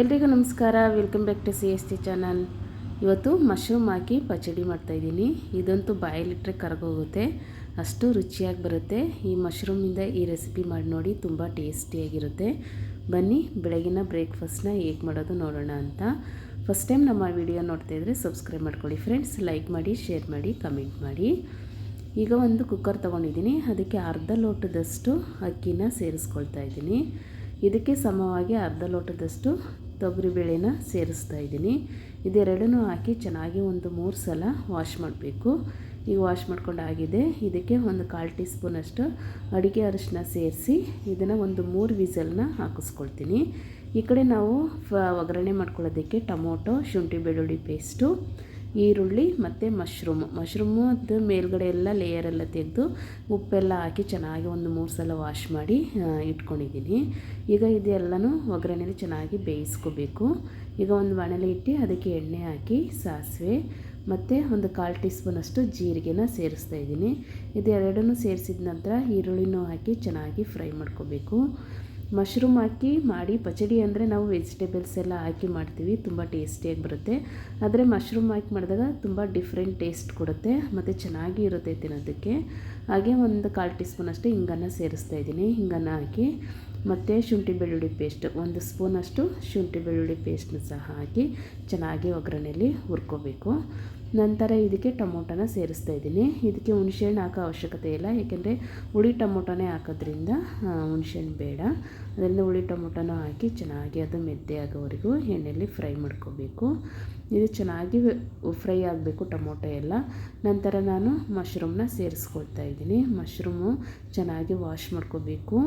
ಎಲ್ರಿಗೂ ನಮಸ್ಕಾರ. Welcome back to C S T channel ಇವತ್ತು ಮಶ್ರೂಮ್ ಹಾಕಿ ಪಚಡಿ ಮಾಡ್ತಾಯಿದ್ದೀನಿ ಇದಂತೂ ಬಾಯಲ್ಲಿಟ್ಟರೆ ಕರಗೋಗುತ್ತೆ. ಅಷ್ಟು ರುಚಿಯಾಗಿ ಬರುತ್ತೆ. ಈ ಮಶ್ರೂಮಿಂದ ಈ ರೆಸಿಪಿ ಮಾಡಿ ನೋಡಿ ತುಂಬ ಟೇಸ್ಟಿಯಾಗಿರುತ್ತೆ ಬನ್ನಿ, ಬೆಳಗಿನ ಬ್ರೇಕ್ಫಾಸ್ಟ್ನ ಹೇಗೆ ಮಾಡೋದು ನೋಡೋಣ ಅಂತ. ಫಸ್ಟ್ ಟೈಮ್ ನಮ್ಮ ವಿಡಿಯೋ ನೋಡ್ತಾಯಿದ್ರೆ ಸಬ್ಸ್ಕ್ರೈಬ್ ಮಾಡ್ಕೊಳ್ಳಿ ಫ್ರೆಂಡ್ಸ್ ಲೈಕ್ ಮಾಡಿ ಶೇರ್ ಮಾಡಿ ಕಮೆಂಟ್ ಮಾಡಿ. ಈಗ ಒಂದು ಕುಕ್ಕರ್ ತೊಗೊಂಡಿದ್ದೀನಿ. ಅದಕ್ಕೆ ಅರ್ಧ ಲೋಟದಷ್ಟು ಅಕ್ಕಿನ ಸೇರಿಸ್ಕೊಳ್ತಾ ಇದ್ದೀನಿ. ಇದಕ್ಕೆ ಸಮವಾಗಿ ಅರ್ಧ ಲೋಟದಷ್ಟು ತೊಗರಿಬೇಳೆನ ಸೇರಿಸ್ತಾ ಇದ್ದೀನಿ. ಇದೆರಡನ್ನೂ ಹಾಕಿ ಚೆನ್ನಾಗಿ ಒಂದು ಮೂರು ಸಲ ವಾಶ್ ಮಾಡಬೇಕು. ಈಗ ವಾಶ್ ಮಾಡ್ಕೊಂಡು ಆಗಿದೆ ಇದಕ್ಕೆ ಒಂದು ಕಾಲು ಟೀ ಸ್ಪೂನಷ್ಟು ಅಡುಗೆ ಅರಿಶಿನ ಸೇರಿಸಿ ಇದನ್ನು ಒಂದು ಮೂರು ವಿಸಲ್ನ ಹಾಕಿಸ್ಕೊಳ್ತೀನಿ. ಈ ಕಡೆ ನಾವು ಒಗ್ಗರಣೆ ಮಾಡ್ಕೊಳ್ಳೋದಕ್ಕೆ ಟೊಮೊಟೊ, ಶುಂಠಿ ಬೆಳ್ಳುಳ್ಳಿ ಪೇಸ್ಟು ಈರುಳ್ಳಿ ಮತ್ತು ಮಶ್ರೂಮು ಮಶ್ರೂಮು ಅದು ಮೇಲ್ಗಡೆ ಎಲ್ಲ ಲೇಯರೆಲ್ಲ ತೆಗೆದು ಉಪ್ಪೆಲ್ಲ ಹಾಕಿ ಚೆನ್ನಾಗಿ ಒಂದು ಮೂರು ಸಲ ವಾಶ್ ಮಾಡಿ ಇಟ್ಕೊಂಡಿದ್ದೀನಿ. ಈಗ ಇದೆಲ್ಲನೂ ಒಗ್ಗರಣೆಲಿ ಚೆನ್ನಾಗಿ ಬೇಯಿಸ್ಕೋಬೇಕು. ಈಗ ಒಂದು ಬಾಣಲೆ ಇಟ್ಟು ಅದಕ್ಕೆ ಎಣ್ಣೆ ಹಾಕಿ ಸಾಸಿವೆ ಮತ್ತು ಒಂದು ಕಾಲು ಟೀ ಸ್ಪೂನಷ್ಟು ಜೀರಿಗೆನ ಸೇರಿಸ್ತಾ ಇದ್ದೀನಿ. ಇದೆರಡನ್ನೂ ಸೇರಿಸಿದ ನಂತರ ಈರುಳ್ಳಿನೂ ಹಾಕಿ ಚೆನ್ನಾಗಿ ಫ್ರೈ ಮಾಡ್ಕೋಬೇಕು. ಮಶ್ರೂಮ್ ಹಾಕಿ ಮಾಡಿ, ಪಚಡಿ ಅಂದರೆ ನಾವು ವೆಜಿಟೇಬಲ್ಸ್ ಎಲ್ಲ ಹಾಕಿ ಮಾಡ್ತೀವಿ, ತುಂಬ ಟೇಸ್ಟಿಯಾಗಿ ಬರುತ್ತೆ. ಆದರೆ ಮಶ್ರೂಮ್ ಹಾಕಿ ಮಾಡಿದಾಗ ತುಂಬ ಡಿಫ್ರೆಂಟ್ ಟೇಸ್ಟ್ ಕೊಡುತ್ತೆ, ಮತ್ತು ಚೆನ್ನಾಗಿ ಇರುತ್ತೆ ತಿನ್ನೋದಕ್ಕೆ. ಹಾಗೆ ಒಂದು ಕಾಲು ಟೀ ಅಷ್ಟೇ ಹಿಂಗನ್ನು ಸೇರಿಸ್ತಾ ಇದ್ದೀನಿ, ಹಿಂಗನ್ನು ಹಾಕಿ. ಮತ್ತು ಶುಂಠಿ ಬೆಳ್ಳುಳ್ಳಿ ಪೇಸ್ಟ್ ಒಂದು ಸ್ಪೂನಷ್ಟು ಶುಂಠಿ ಬೆಳ್ಳುಳ್ಳಿ ಪೇಸ್ಟ್ನ ಸಹ ಹಾಕಿ ಚೆನ್ನಾಗಿ ಒಗ್ಗರಣೆಯಲ್ಲಿ ಹುರ್ಕೋಬೇಕು. ನಂತರ ಇದಕ್ಕೆ ಟೊಮೊಟೊನ ಸೇರಿಸ್ತಾ ಇದ್ದೀನಿ. ಇದಕ್ಕೆ ಹುಣಸೆಹಣ್ಣು ಹಾಕೋ ಅವಶ್ಯಕತೆ ಇಲ್ಲ ಏಕೆಂದರೆ ಹುಳಿ ಟೊಮೊಟೊನೇ ಹಾಕೋದ್ರಿಂದ ಹುಣಸೆಹಣ್ಣು ಬೇಡ. ಅದರಿಂದ ಹುಳಿ ಟೊಮೊಟೊನೂ ಹಾಕಿ ಚೆನ್ನಾಗಿ ಅದು ಮೆದ್ದೆ ಆಗೋವರೆಗೂ ಎಣ್ಣೆಯಲ್ಲಿ ಫ್ರೈ ಮಾಡ್ಕೋಬೇಕು. ಇದು ಚೆನ್ನಾಗಿ ಫ್ರೈ ಆಗಬೇಕು ಟೊಮೊಟೊ ಎಲ್ಲ. ನಂತರ ನಾನು ಮಶ್ರೂಮ್ನ ಸೇರಿಸ್ಕೊಳ್ತಾ ಇದ್ದೀನಿ. ಮಶ್ರೂಮು ಚೆನ್ನಾಗಿ ವಾಶ್ ಮಾಡ್ಕೋಬೇಕು.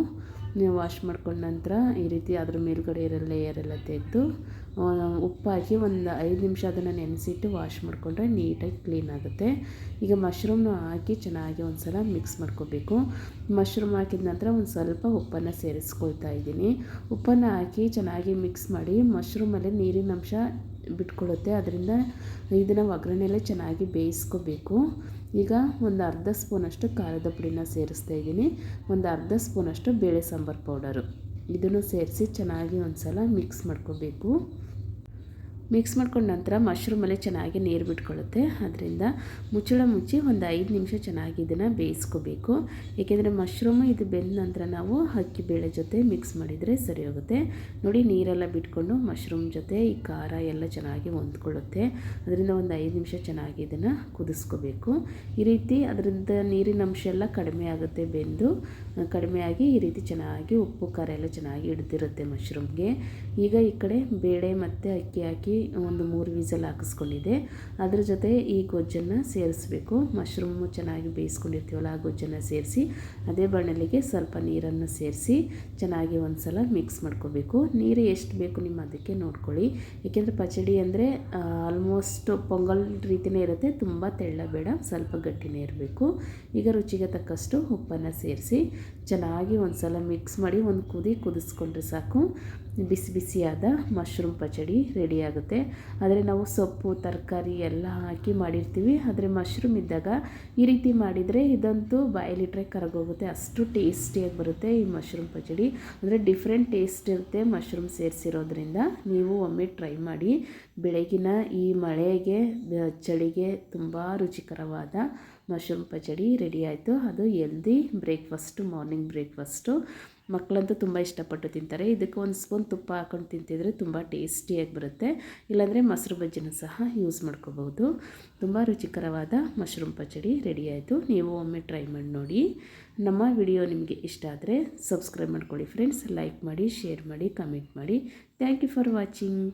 ವಾಶ್ ಮಾಡ್ಕೊಂಡ ನಂತರ ಈ ರೀತಿ ಅದ್ರ ಮೇಲ್ಗಡೆ ಇರೋ ಲೇಯರೆಲ್ಲ ತೆಗೆದು ಉಪ್ಪು ಹಾಕಿ ಒಂದು ಐದು ನಿಮಿಷ ಅದನ್ನು ನೆನೆಸಿಟ್ಟು ವಾಶ್ ಮಾಡಿಕೊಂಡ್ರೆ ನೀಟಾಗಿ ಕ್ಲೀನ್ ಆಗುತ್ತೆ. ಈಗ ಮಶ್ರೂಮ್ನ ಹಾಕಿ ಚೆನ್ನಾಗಿ ಒಂದು ಸಲ ಮಿಕ್ಸ್ ಮಾಡ್ಕೋಬೇಕು. ಮಶ್ರೂಮ್ ಹಾಕಿದ ನಂತರ ಒಂದು ಸ್ವಲ್ಪ ಉಪ್ಪನ್ನು ಸೇರಿಸ್ಕೊಳ್ತಾ ಇದ್ದೀನಿ. ಉಪ್ಪನ್ನು ಹಾಕಿ ಚೆನ್ನಾಗಿ ಮಿಕ್ಸ್ ಮಾಡಿ ಮಶ್ರೂಮಲ್ಲಿ ನೀರಿನ ಅಂಶ ಬಿಟ್ಕೊಡುತ್ತೆ. ಅದರಿಂದ ಇದನ್ನು ಒಗ್ಗರಣೆಯಲ್ಲೇ ಚೆನ್ನಾಗಿ ಬೇಯಿಸ್ಕೋಬೇಕು. ಈಗ ಒಂದು ಅರ್ಧ ಸ್ಪೂನಷ್ಟು ಖಾರದ ಪುಡಿನ ಸೇರಿಸ್ತಾ ಇದ್ದೀನಿ. ಒಂದು ಅರ್ಧ ಸ್ಪೂನಷ್ಟು ಬೇಳೆ ಸಾಂಬಾರು ಪೌಡರು ಇದನ್ನು ಸೇರಿಸಿ ಚೆನ್ನಾಗಿ ಒಂದು ಸಲ ಮಿಕ್ಸ್ ಮಾಡ್ಕೋಬೇಕು. ಮಿಕ್ಸ್ ಮಾಡ್ಕೊಂಡ ನಂತರ ಮಶ್ರೂಮಲ್ಲೇ ಚೆನ್ನಾಗಿ ನೀರು ಬಿಟ್ಕೊಳ್ಳುತ್ತೆ ಅದರಿಂದ ಮುಚ್ಚಳ ಮುಚ್ಚಿ ಒಂದು ಐದು ನಿಮಿಷ ಚೆನ್ನಾಗಿ ಇದನ್ನು ಬೇಯಿಸ್ಕೋಬೇಕು. ಏಕೆಂದರೆ ಮಶ್ರೂಮು ಇದು ಬೆಂದ ನಂತರ ನಾವು ಅಕ್ಕಿ ಬೇಳೆ ಜೊತೆ ಮಿಕ್ಸ್ ಮಾಡಿದರೆ ಸರಿ ಹೋಗುತ್ತೆ. ನೋಡಿ ನೀರೆಲ್ಲ ಬಿಟ್ಕೊಂಡು ಮಶ್ರೂಮ್ ಜೊತೆ ಈ ಖಾರ ಎಲ್ಲ ಚೆನ್ನಾಗಿ ಹೊಂದ್ಕೊಳ್ಳುತ್ತೆ. ಅದರಿಂದ ಒಂದು ಐದು ನಿಮಿಷ ಚೆನ್ನಾಗಿ ಇದನ್ನು ಕುದಿಸ್ಕೋಬೇಕು. ಈ ರೀತಿ ಅದರಿಂದ ನೀರಿನ ಅಂಶ ಎಲ್ಲ ಕಡಿಮೆ ಆಗುತ್ತೆ ಬೆಂದು. ಕಡಿಮೆಯಾಗಿ ಈ ರೀತಿ ಚೆನ್ನಾಗಿ ಉಪ್ಪು ಖಾರ ಎಲ್ಲ ಚೆನ್ನಾಗಿ ಹಿಡ್ದಿರುತ್ತೆ ಮಶ್ರೂಮ್ಗೆ ಈಗ ಈ ಕಡೆ ಬೇಳೆ ಮತ್ತು ಅಕ್ಕಿ ಹಾಕಿ ಒಂದು ಮೂರು ವಿಸಲ್ ಹಾಕಿಸ್ಕೊಂಡಿದ್ದೆ. ಅದ್ರ ಜೊತೆ ಈ ಗೊಜ್ಜನ್ನು ಸೇರಿಸ್ಬೇಕು. ಮಶ್ರೂಮು ಚೆನ್ನಾಗಿ ಬೇಯಿಸ್ಕೊಂಡಿರ್ತೀವಲ್ಲ ಆ ಗೊಜ್ಜನ್ನು ಸೇರಿಸಿ, ಅದೇ ಬಣ್ಣಲಿಗೆ ಸ್ವಲ್ಪ ನೀರನ್ನು ಸೇರಿಸಿ ಚೆನ್ನಾಗಿ ಒಂದು ಸಲ ಮಿಕ್ಸ್ ಮಾಡ್ಕೋಬೇಕು. ನೀರು ಎಷ್ಟು ಬೇಕು ನಿಮ್ಮ ಅದಕ್ಕೆ ನೋಡ್ಕೊಳ್ಳಿ. ಏಕೆಂದರೆ ಪಚಡಿ ಅಂದರೆ ಆಲ್ಮೋಸ್ಟ್ ಪೊಂಗಲ್ ರೀತಿಯೇ ಇರುತ್ತೆ, ತುಂಬ ತೆಳ್ಳ ಬೇಡ, ಸ್ವಲ್ಪ ಗಟ್ಟಿನೇ ಇರಬೇಕು. ಈಗ ರುಚಿಗೆ ತಕ್ಕಷ್ಟು ಉಪ್ಪನ್ನು ಸೇರಿಸಿ ಚೆನ್ನಾಗಿ ಒಂದು ಸಲ ಮಿಕ್ಸ್ ಮಾಡಿ ಒಂದು ಕುದಿ ಕುದಿಸ್ಕೊಂಡ್ರೆ ಸಾಕು. ಬಿಸಿ ಬಿಸಿಯಾದ ಮಶ್ರೂಮ್ ಪಚಡಿ ರೆಡಿ ಆಗುತ್ತೆ ಆದರೆ ನಾವು ಸೊಪ್ಪು, ತರಕಾರಿ ಎಲ್ಲ ಹಾಕಿ ಮಾಡಿರ್ತೀವಿ. ಆದರೆ ಮಶ್ರೂಮ್ ಇದ್ದಾಗ ಈ ರೀತಿ ಮಾಡಿದರೆ ಇದಂತೂ ಬಾಯಲ್ಲಿಟ್ಟರೆ ಕರಗೋಗುತ್ತೆ. ಅಷ್ಟು ಟೇಸ್ಟಿಯಾಗಿ ಬರುತ್ತೆ ಈ ಮಶ್ರೂಮ್ ಪಚಡಿ. ಅಂದರೆ ಡಿಫ್ರೆಂಟ್ ಟೇಸ್ಟ್ ಇರುತ್ತೆ ಮಶ್ರೂಮ್ ಸೇರಿಸಿರೋದ್ರಿಂದ. ನೀವು ಒಮ್ಮೆ ಟ್ರೈ ಮಾಡಿ. ಬೆಳಗಿನ ಈ ಮಳೆಗೆ ಚಳಿಗೆ ತುಂಬ ರುಚಿಕರವಾದ ಮಶ್ರೂಮ್ ಪಚಡಿ ರೆಡಿ ಆಯಿತು. ಅದು ಎಲ್ದಿ ಬ್ರೇಕ್ಫಾಸ್ಟು ಮಾರ್ನಿಂಗ್ ಬ್ರೇಕ್ಫಾಸ್ಟು ಮಕ್ಕಳಂತೂ ತುಂಬ ಇಷ್ಟಪಟ್ಟು ತಿಂತಾರೆ. ಇದಕ್ಕೆ ಒಂದು ಸ್ಪೂನ್ ತುಪ್ಪ ಹಾಕೊಂಡು ತಿಂತಿದ್ರೆ ತುಂಬ ಟೇಸ್ಟಿಯಾಗಿ ಬರುತ್ತೆ. ಇಲ್ಲಾಂದರೆ ಮೊಸರು ಬಜ್ಜಿನೂ ಸಹ ಯೂಸ್ ಮಾಡ್ಕೋಬಹುದು. ತುಂಬ ರುಚಿಕರವಾದ ಮಶ್ರೂಮ್ ಪಚಡಿ ರೆಡಿ ಆಯಿತು. ನೀವು ಒಮ್ಮೆ ಟ್ರೈ ಮಾಡಿ ನೋಡಿ. ನಮ್ಮ ವಿಡಿಯೋ ನಿಮಗೆ ಇಷ್ಟ ಆದರೆ ಸಬ್ಸ್ಕ್ರೈಬ್ ಮಾಡ್ಕೊಳ್ಳಿ ಫ್ರೆಂಡ್ಸ್. ಲೈಕ್ ಮಾಡಿ, ಶೇರ್ ಮಾಡಿ, ಕಮೆಂಟ್ ಮಾಡಿ. Thank you for watching.